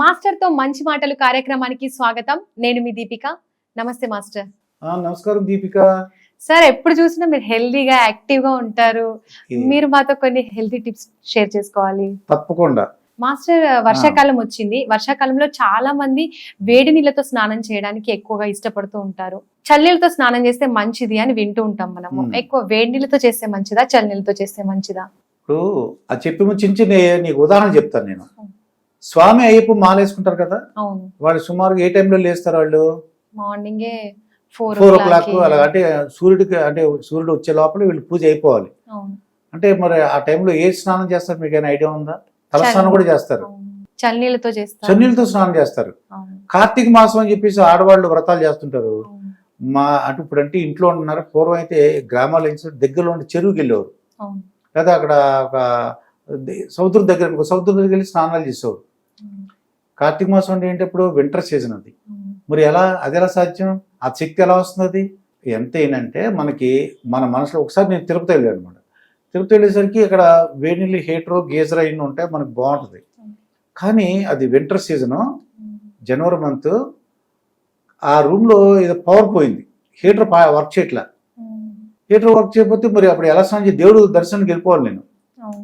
మాస్టర్తో మంచి మాటలు కార్యక్రమానికి స్వాగతం. నేను మీ దీపిక. నమస్తే మాస్టర్. నమస్కారం దీపిక. సార్ ఎప్పుడు చూసినా మీరు హెల్దీగా యాక్టివ్గా ఉంటారు మీరు మాతో కొన్ని హెల్తీ టిప్స్ షేర్ చేసుకోవాలి. తప్పకుండా. మాస్టర్ వర్షాకాలం వచ్చింది. వర్షాకాలంలో చాలా మంది వేడి నీళ్ళతో స్నానం చేయడానికి ఎక్కువగా ఇష్టపడుతూ ఉంటారు. చల్లనీళ్ళతో స్నానం చేస్తే మంచిది అని వింటూ ఉంటాం మనము. ఎక్కువ వేడి నీళ్ళతో చేస్తే మంచిదా చల్లనీళ్ళతో చేస్తే మంచిదా? ఇప్పుడు ఆ చెప్పి చిన్న నీకు ఉదాహరణ చెప్తాను నేను. స్వామి అయ్యప్ప మాలేసుకుంటారు కదా? వాళ్ళు సుమారుగా ఏ టైంలో లేస్తారు వాళ్ళు? మార్నింగే ఫోర్ ఓ క్లాక్ అలా అంటే సూర్యుడికి అంటే సూర్యుడు వచ్చే లోపల వీళ్ళు పూజ అయిపోవాలి. అంటే మరి ఆ టైంలో ఏ స్నానం చేస్తారు? మీకు ఏమైనా ఐడియా ఉందా? తలస్నానం కూడా చేస్తారు. అవును. చల్లనీళ్ళతో చేస్తారు. చన్నీళ్ళతో స్నానం చేస్తారు. కార్తీక మాసం అని చెప్పేసి ఆడవాళ్ళు వ్రతాలు చేస్తుంటారు. మా అటు ఇప్పుడంటే ఇంట్లో ఉంటున్నారు. పూర్వం అయితే గ్రామాల నుంచి దగ్గరలో ఉండే చెరువుకి వెళ్ళేవారు. లేదా అక్కడ ఒక సముద్రం దగ్గర సముద్రం దగ్గరికి వెళ్ళి స్నానాలు చేసేవారు. కార్తీక మాసం అంటే ఏంటి? ఇప్పుడు వింటర్ సీజన్ అది. మరి ఎలా అది ఎలా సాధ్యం? ఆ శక్తి ఎలా వస్తుంది? అది ఎంత ఏంటంటే మనకి మన మనసులో ఒకసారి నేను తిరుపతి వెళ్ళాను అనమాట తిరుపతి వెళ్ళేసరికి ఇక్కడ వేడి నీళ్ళు హీటర్ గీజర్ అయిన ఉంటే మనకు బాగుంటుంది. కానీ అది వింటర్ సీజను జనవరి మంత్ ఆ రూమ్లో ఏదో పవర్ పోయింది. హీటర్ వర్క్ చేయట్లా. హీటర్ వర్క్ చేయకపోతే మరి అప్పుడు ఎలా స్నానం దేవుడు దర్శనానికి వెళ్ళిపోవాలి నేను.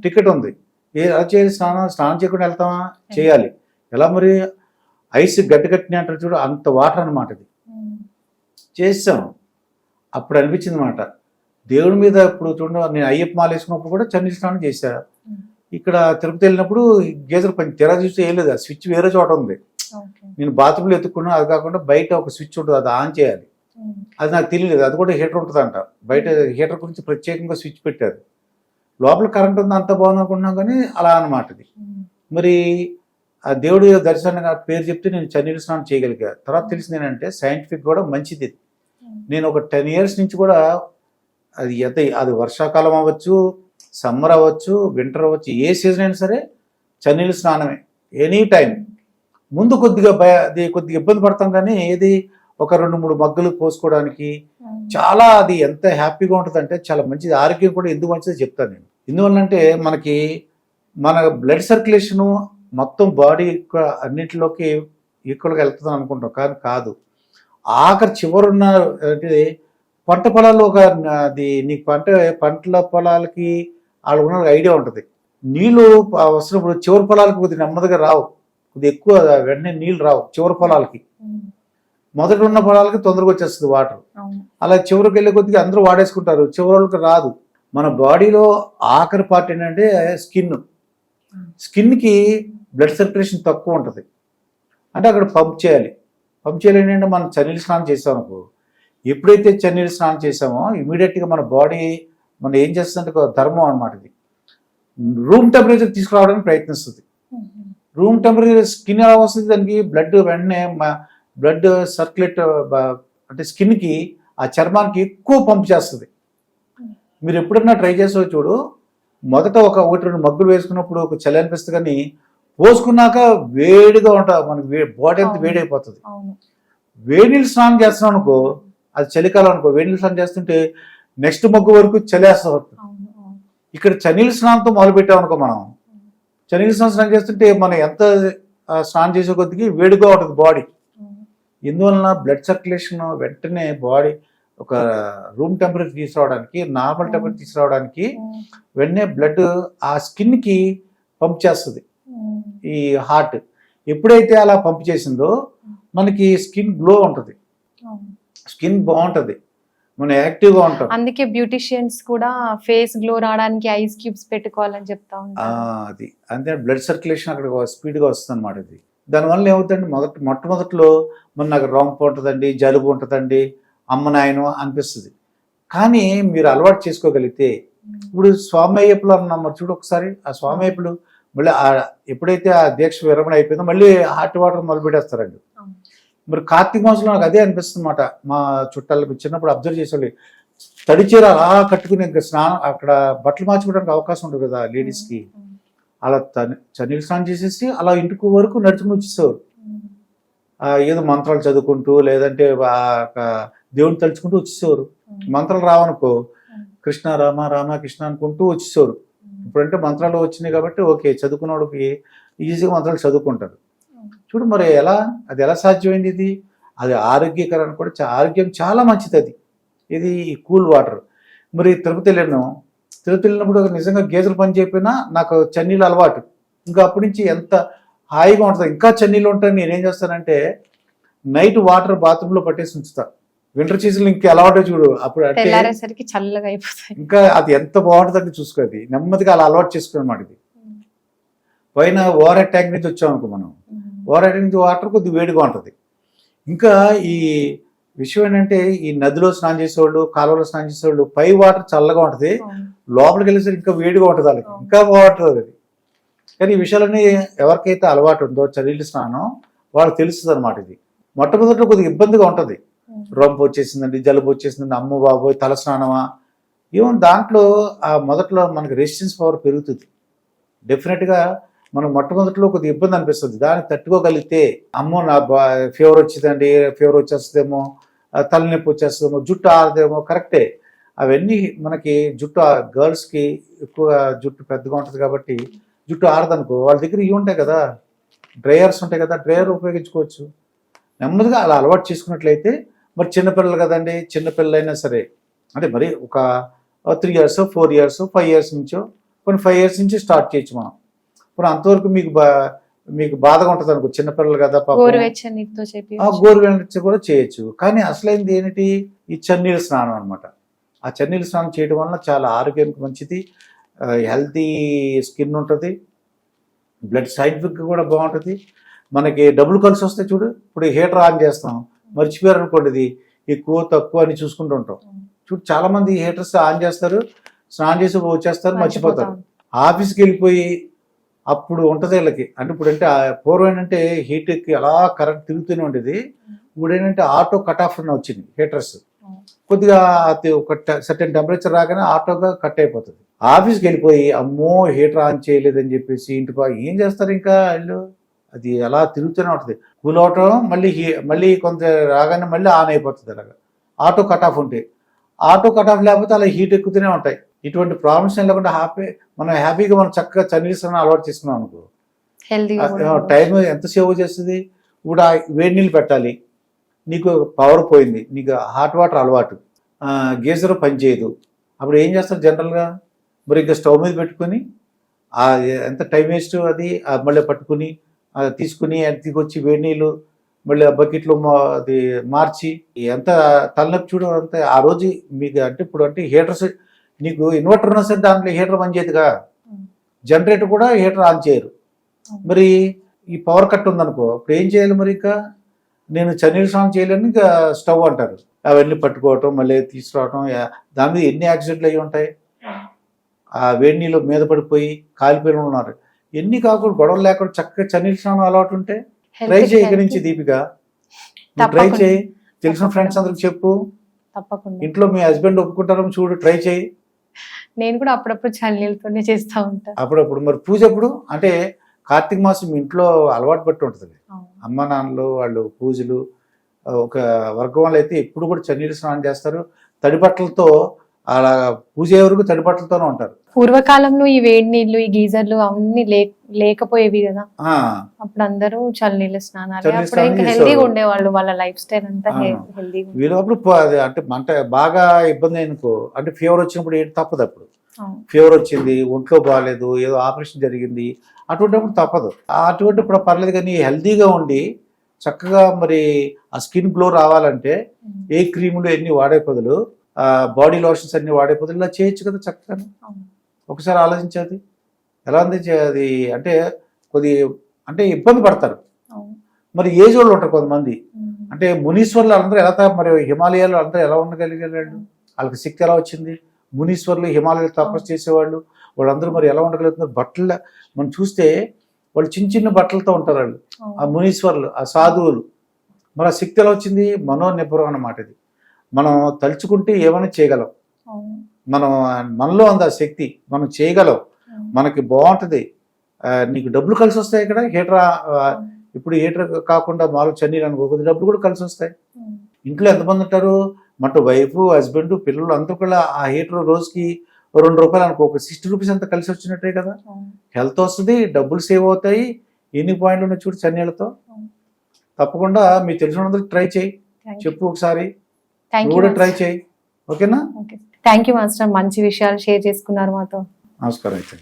టికెట్ ఉంది. ఏ ఎలా చేయాలి స్నానం స్నానం చేయకుండా వెళ్తామా? చేయాలి. ఎలా మరి? ఐస్ గట్టి గట్టిని అంటారు చూడు అంత వాటర్ అనమాట ఇది. చేసాం అప్పుడు అనిపించింది అనమాట దేవుడి మీద ఇప్పుడు చూడ నేను అయ్యప్ప మాల వేసుకున్నప్పుడు కూడా చన్నీళ్ళ స్నానం చేశా. Mm. ఇక్కడ తిరుపతి వెళ్ళినప్పుడు గేజర్ పని తెర చూస్తే ఏం లేదు ఆ స్విచ్ వేరే చోట ఉంది. నేను బాత్రూంలో ఎత్తుకున్నా అది కాకుండా బయట ఒక స్విచ్ ఉంటుంది అది ఆన్ చేయాలి. అది నాకు తెలియలేదు అది కూడా హీటర్ ఉంటుందంట. బయట హీటర్ గురించి ప్రత్యేకంగా స్విచ్ పెట్టారు. లోపల కరెంట్ ఉంది అంత బాగుంది అనుకున్నాం కానీ అలా ఇది. ఉమ్. మరి ఆ దేవుడి దర్శనం ఆ పేరు చెప్తే నేను చన్నీళ్ళ స్నానం చేయగలిగా. తర్వాత తెలిసింది ఏంటంటే సైంటిఫిక్ కూడా మంచిది. నేను ఒక టెన్ ఇయర్స్ నుంచి కూడా అది ఎంత అది వర్షాకాలం అవ్వచ్చు సమ్మర్ అవ్వచ్చు వింటర్ అవ్వచ్చు ఏ సీజన్ అయినా సరే చన్నీళ్ళ స్నానమే. ఎనీ టైం ముందు కొద్దిగా భయ అది కొద్దిగా ఇబ్బంది పడతాం కానీ ఏది ఒక రెండు మూడు మగ్గులు పోసుకోవడానికి. చాలా అది ఎంత హ్యాపీగా ఉంటుందంటే చాలా మంచిది. ఆరోగ్యం కూడా ఎందుకు మంచిదో చెప్తాను నేను. ఎందువల్లంటే మనకి మన బ్లడ్ సర్క్యులేషను మొత్తం బాడీ అన్నింటిలోకి ఈక్వల్గా వెళ్తుంది అనుకుంటాం కానీ కాదు. ఆఖరి చివరున్న పంట పొలాల్లో ఒక అది నీకు పంట పంటల పొలాలకి వాళ్ళకు ఉన్న ఐడియా ఉంటుంది. నీళ్ళు వస్తున్నప్పుడు చివరి పొలాలకు కొద్దిగా నెమ్మదిగా రావు. కొద్దిగా ఎక్కువ వెంటనే నీళ్ళు రావు చివరి పొలాలకి. మొదట ఉన్న పొలాలకి తొందరగా వచ్చేస్తుంది వాటర్. అలా చివరికి వెళ్ళే కొద్దిగా అందరూ వాడేసుకుంటారు. చివరికి రాదు. మన బాడీలో ఆఖరి పార్ట్ ఏంటంటే స్కిన్. స్కిన్కి బ్లడ్ సర్క్యులేషన్ తక్కువ ఉంటుంది. అంటే అక్కడ పంప్ చేయాలి. పంప్ చేయాలి ఏంటంటే మనం చన్నీళ్ళు స్నానం చేసాం అనుకో ఎప్పుడైతే చన్నీళ్ళు స్నానం చేసామో ఇమీడియట్గా మన బాడీ మనం ఏం చేస్తుందంటే ఒక ధర్మం అనమాట ఇది. రూమ్ టెంపరేచర్ తీసుకురావడానికి ప్రయత్నిస్తుంది. రూమ్ టెంపరేచర్ స్కిన్ ఎలా వస్తుంది దానికి? బ్లడ్ వెంటనే బ్లడ్ సర్క్యులేట్ అంటే స్కిన్కి ఆ చర్మానికి ఎక్కువ పంప్ చేస్తుంది. మీరు ఎప్పుడన్నా ట్రై చేసో చూడు మొదట ఒక ఒకటి రెండు మగ్గులు వేసుకున్నప్పుడు ఒక చలి అనిపిస్తుంది కానీ పోసుకున్నాక వేడిగా ఉంటుంది మనకి బాడీ అంతా అవును. వేడి నీళ్ళు స్నానం చేస్తున్నాం అనుకో అది చలికాలం అనుకో వేడి నీళ్ళు స్నానం చేస్తుంటే నెక్స్ట్ మగ్గు వరకు చలేస్తుంది. ఇక్కడ చనీళ్ళ స్నానంతో మొదలు పెట్టాం అనుకో మనం చనీళ్ళ స్నానం స్నానం చేస్తుంటే మనం ఎంత స్నానం చేసే కొద్దికి వేడిగా ఉంటుంది బాడీ. ఇందువలన బ్లడ్ సర్క్యులేషన్ వెంటనే బాడీ ఒక రూమ్ టెంపరేచర్ తీసుకురావడానికి నార్మల్ టెంపరేచర్ తీసుకురావడానికి. వెంటనే బ్లడ్ ఆ స్కిన్కి పంప్ చేస్తుంది. ఈ హార్ట్ ఎప్పుడైతే అలా పంప్ చేసిందో మనకి స్కిన్ గ్లో ఉంటుంది. స్కిన్ బాగుంటుంది. మనం యాక్టివ్గా ఉంటాం. అందుకే బ్యూటిషియన్స్ కూడా ఫేస్ గ్లో రావడానికి ఐస్ క్యూబ్స్ పెట్టుకోవాలని చెప్తా అది. అంతే బ్లడ్ సర్క్యులేషన్ అక్కడ స్పీడ్గా వస్తుంది అనమాట ఇది. దానివల్ల ఏమవుతుందండి మొదట మొట్టమొదట్లో మన నాకు రొంపు ఉంటుందండి జలుబు ఉంటుందండి అమ్మ నాయన అనిపిస్తుంది. కానీ మీరు అలవాటు చేసుకోగలిగితే ఇప్పుడు స్వామి అయ్యప్పలు అన్నాం మరి చూడు ఒకసారి ఆ స్వామి అయ్యప్పలు మళ్ళీ ఎప్పుడైతే ఆ దీక్ష విరమణ అయిపోయిందో మళ్ళీ హాట్ వాటర్ మొదలు పెట్టేస్తారండి అవును. మరి కార్తీక మాసంలో నాకు అదే అనిపిస్తుంది అనమాట మా చుట్టాలకు చిన్నప్పుడు అబ్జర్వ్ చేసేవాళ్ళు తడి చీర అలా కట్టుకుని ఇంకా స్నానం అక్కడ బట్టలు మార్చుకోవడానికి అవకాశం ఉంటుంది కదా లేడీస్కి. అలా తని చన్నీళ్ళు స్నానం చేసేసి అలా ఇంటికి వరకు నడుచుకుని వచ్చేసేవారు ఏదో మంత్రాలు చదువుకుంటూ లేదంటే దేవుని తలుచుకుంటూ వచ్చేసేవారు. మంత్రాలు రావనుకో. కృష్ణ రామ రామ కృష్ణ అనుకుంటూ వచ్చేసేవారు ఇప్పుడంటే మంత్రాలు వచ్చినాయి కాబట్టి ఓకే చదువుకున్నవాడికి ఈజీగా మంత్రాలు చదువుకుంటారు చూడు మరి ఎలా అది ఎలా సాధ్యమైంది ఇది? అది ఆరోగ్యకరానికి కూడా ఆరోగ్యం చాలా మంచిది అది. ఇది కూల్ వాటర్. మరి తిరుపతి వెళ్ళాను. తిరుపతి వెళ్ళినప్పుడు నిజంగా గేజర్ పని చెప్పినా నాకు చన్నీళ్ళు అలవాటు. ఇంకా అప్పటి నుంచి ఎంత హాయిగా ఉంటుంది. ఇంకా చన్నీళ్ళు ఉంటాయి. నేనేం చేస్తానంటే నైట్ వాటర్ బాత్రూంలో పట్టేసి ఉంచుతాను వింటర్ సీజన్లో ఇంకా అలవాటు చూడు. అప్పుడు తెల్లారేసరికి చల్లగా అయిపోతాయి. ఇంకా అది ఎంత బాగుంటుందంటే చూసుకోది నెమ్మదిగా అలా అలవాటు చేసుకున్నమాట ఇది. పైన ఓవర్ ట్యాంక్ నుంచి వచ్చాం అనుకో మనం. ఓవర్ ట్యాంక్ నుంచి వాటర్ కొద్దిగా వేడిగా ఉంటుంది. ఇంకా ఈ విషయం ఏంటంటే ఈ నదిలో స్నానం చేసేవాళ్ళు కాలువలో స్నానం చేసేవాళ్ళు పై వాటర్ చల్లగా ఉంటుంది. లోపలికి వెళ్ళేసరికి ఇంకా వేడిగా ఉంటుంది వాళ్ళకి. ఇంకా బాగుంటుంది అది. కానీ ఈ విషయాలన్నీ ఎవరికైతే అలవాటు ఉందో చలింటి స్నానం వాళ్ళకి తెలుస్తుంది అనమాట ఇది. మొట్టమొదటిలో కొద్దిగా ఇబ్బందిగా ఉంటుంది. రొంపు వచ్చేసిందండి జలుబు వచ్చేసిందండి అమ్మ బాబోయ్ తలస్నానమా? ఈవెన్ దాంట్లో ఆ మొదట్లో మనకి రెసిస్టెన్స్ పవర్ పెరుగుతుంది. డెఫినెట్గా మనం మొట్టమొదటిలో కొద్దిగా ఇబ్బంది అనిపిస్తుంది. దాన్ని తట్టుకోగలిగితే అమ్మో నా బా ఫీవర్ వచ్చిందండి ఫీవర్ వచ్చేస్తుందేమో తలనొప్పి వచ్చేస్తుందేమో జుట్టు ఆరదేమో కరెక్టే. అవన్నీ మనకి జుట్టు గర్ల్స్కి ఎక్కువ జుట్టు పెద్దగా ఉంటుంది కాబట్టి జుట్టు ఆరదనుకో వాళ్ళ దగ్గర ఇవి ఉంటాయి కదా డ్రైయర్స్ ఉంటాయి కదా డ్రైయర్ ఉపయోగించుకోవచ్చు. నెమ్మదిగా అలా అలవాటు చేసుకున్నట్లయితే మరి చిన్నపిల్లలు కదండి చిన్నపిల్లలైనా సరే. అంటే మరి ఒక three years four years five years నుంచో కొన్ని ఫైవ్ ఇయర్స్ నుంచి స్టార్ట్ చేయొచ్చు మనం. ఇప్పుడు అంతవరకు మీకు బా మీకు బాధగా ఉంటుంది అనుకో చిన్నపిల్లలు కదా పాపం. గోరువెచ్చని నీటితో చెప్పి ఆ గోరు వెనక్కి కూడా చేయొచ్చు. కానీ అసలైంది ఏంటి? ఈ చన్నీళ్ళ స్నానం అనమాట ఆ చన్నీళ్ళ స్నానం చేయడం వలన చాలా ఆరోగ్యానికి మంచిది. హెల్తీ స్కిన్ ఉంటుంది. బ్లడ్ సైంటిఫిక్ కూడా బాగుంటుంది. మనకి డబ్బులు కలిసి వస్తాయి చూడు. ఇప్పుడు హీటర్ ఆన్ చేస్తాం. మర్చిపోయారు అనుకోండి ఇది ఎక్కువ తక్కువ అని చూసుకుంటూ ఉంటాం. చూడు చాలా మంది హీటర్స్ ఆన్ చేస్తారు స్నానం చేసి వచ్చేస్తారు మర్చిపోతారు. ఆఫీస్కి వెళ్ళిపోయి అప్పుడు ఉంటుంది వీళ్ళకి. అంటే ఇప్పుడు అంటే పూర్వం ఏంటంటే హీట్కి అలా కరెంట్ తిరుగుతూనే ఉండేది. ఇప్పుడు ఏంటంటే ఆటో కట్ ఆఫ్ అని వచ్చింది హీటర్స్. కొద్దిగా అది ఒక సర్టెన్ టెంపరేచర్ రాగానే ఆటోగా కట్ అయిపోతుంది. ఆఫీస్కి వెళ్ళిపోయి అమ్మో హీటర్ ఆన్ చేయలేదని చెప్పేసి ఇంటి పా ఏం చేస్తారు ఇంకా వీళ్ళు? అది అలా తిరుగుతూనే ఉంటుంది. కూల్ అవటం మళ్ళీ మళ్ళీ కొంత రాగానే మళ్ళీ ఆన్ అయిపోతుంది అలాగా. ఆటో కట్ ఆఫ్ ఉంటే. ఆటో కట్ ఆఫ్ లేకపోతే అలా హీట్ ఎక్కుతూనే ఉంటాయి. ఇటువంటి ప్రాబ్లమ్స్ ఏం లేకుండా హ్యాపీ మనం హ్యాపీగా మనం చక్కగా చన్నీళ్ళు అలవాటు చేసుకున్నాం అనుకో. టైం ఎంత సేవ్ చేస్తుంది? ఇప్పుడు వేడి నీళ్ళు పెట్టాలి. నీకు పవర్ పోయింది. నీకు హాట్ వాటర్ అలవాటు. గీజర్ పనిచేయదు అప్పుడు ఏం చేస్తారు జనరల్గా? మరి ఇంకా స్టవ్ మీద పెట్టుకొని ఎంత టైం వేస్ట్ అది? మళ్ళీ పట్టుకుని తీసుకుని తీసుకొచ్చి వేడి నీళ్ళు మళ్ళీ బకెట్లో అది మార్చి ఎంత తలనొప్పి చూడ అంత ఆ రోజు మీకు అంటే ఇప్పుడు అంటే హీటర్స్ నీకు ఇన్వర్టర్ ఉన్నా సరే దాంట్లో హీటర్ పనిచేయదుగా జనరేటర్ కూడా హీటర్ ఆన్ చేయరు. మరి ఈ పవర్ కట్ ఉందనుకో ఇప్పుడు ఏం చేయాలి మరి ఇంకా? నేను చన్నీళ్ళు స్నానం చేయలేని ఇంకా స్టవ్ అంటారు. అవన్నీ పట్టుకోవటం మళ్ళీ తీసుకురావటం దాని మీద ఎన్ని యాక్సిడెంట్లు అయ్యి ఉంటాయి? ఆ వేడి నీళ్ళు మీద పడిపోయి కాలిపోయిన ఉన్నారు. ఎన్ని కాకుండా గొడవలు లేకుండా చక్కగా చన్నీళ్ళు స్నానం అలవాటు ఉంటే ట్రై చేయి ఇక్కడి నుంచి దీపిక. ట్రై. చేయి. తెలిసిన ఫ్రెండ్స్ అందరికి చెప్పు. తప్పకుండా. ఇంట్లో మీ హస్బెండ్ ఒప్పుకుంటారో చూడు ట్రై చేయి. నేను కూడా అప్పుడప్పుడు చల్లనీళ్ళతోనే చేస్తా ఉంటా. అప్పుడప్పుడు మరి పూజ అప్పుడు అంటే కార్తీక మాసం మీ ఇంట్లో అలవాటు పట్టి ఉంటుంది అమ్మ నాన్నలు వాళ్ళు పూజలు ఒక వర్గం వాళ్ళు అయితే ఎప్పుడు కూడా చన్నీళ్ళు స్నానం చేస్తారు. తడి బట్టలతో అలా పూజ వరకు తడి బట్టలతోనే ఉంటారు. పూర్వకాలంలో ఈ వేడి నీళ్ళు ఈ గీజర్లు అవన్నీ లే- లేకపోయేవి కదా. అప్పుడు అందరూ చల్లనీళ్ళ స్నానాలు. అప్పుడు హెల్దీగా. ఉండేవాళ్ళు వాళ్ళ లైఫ్ స్టైల్ అంతా. హెల్దీగా వీళ్ళప్పుడు అంటే మంట బాగా ఇబ్బంది అయినకో అంటే ఫీవర్ వచ్చినప్పుడు ఏంటి తప్పదు అప్పుడు. ఫీవర్ వచ్చింది ఒంట్లో బాగాలేదు ఏదో ఆపరేషన్ జరిగింది అటువంటిప్పుడు తప్పదు. అటువంటి ఇప్పుడు పర్లేదు కానీ హెల్తీగా ఉండి చక్కగా మరి ఆ స్కిన్ గ్లో రావాలంటే ఏ క్రీములు ఎన్ని వాడే బదులు బాడీ లోషన్స్ అన్ని వాడే బదులు ఇలా చేయొచ్చు కదా చక్కగా ఒకసారి ఆలోచించేది. ఎలా ఉంది అది అంటే కొద్ది అంటే ఇబ్బంది పడతారు. మరి ఏజ్ వాళ్ళు ఉంటారు కొంతమంది. అంటే మునీశ్వర్లు అందరూ ఎలా మరి హిమాలయాలు అందరూ ఎలా ఉండగలిగారు వాళ్ళు వాళ్ళకి శక్తి ఎలా వచ్చింది? మునీశ్వర్లు హిమాలయాలు తపస్సు చేసేవాళ్ళు వాళ్ళందరూ మరి ఎలా ఉండగలుగుతున్నారు? బట్టల మనం చూస్తే వాళ్ళు చిన్న చిన్న బట్టలతో ఉంటారు వాళ్ళు. ఆ మునీశ్వర్లు ఆ సాధువులు. మరి ఆ శక్తి ఎలా వచ్చింది? మనోనిబ్బరం అన్నమాట ఇది. మనం తలుచుకుంటే ఏమైనా చేయగలం? మనం మనలో ఆ శక్తి మనం చేయగలం. మనకి బాగుంటుంది. నీకు డబ్బులు కలిసి వస్తాయి ఇక్కడ హీటర్ ఇప్పుడు హీటర్ కాకుండా చన్నీలు అనుకో కొద్ది డబ్బులు కూడా కలిసి వస్తాయి. ఇంట్లో ఎంతమంది ఉంటారు? మటు వైఫ్ హస్బెండ్ పిల్లలు అందరూ కూడా ఆ హీటర్ రోజుకి రెండు రూపాయలు అనుకో ఒక సిక్స్టీ రూపీస్ అంతా కలిసి వచ్చినట్టే కదా? హెల్త్ వస్తుంది డబ్బులు సేవ్ అవుతాయి. ఎన్ని పాయింట్లు ఉన్నాయి చూడు చన్నీళ్ళతో? తప్పకుండా మీకు తెలిసిన ట్రై చేయి. చెప్పు ఒకసారి. కూడా ట్రై చేయి. ఓకేనా థ్యాంక్ యూ మాస్టర్ మంచి విషయాలు షేర్ చేసుకున్నారు మాతో. నమస్కారం అయితే.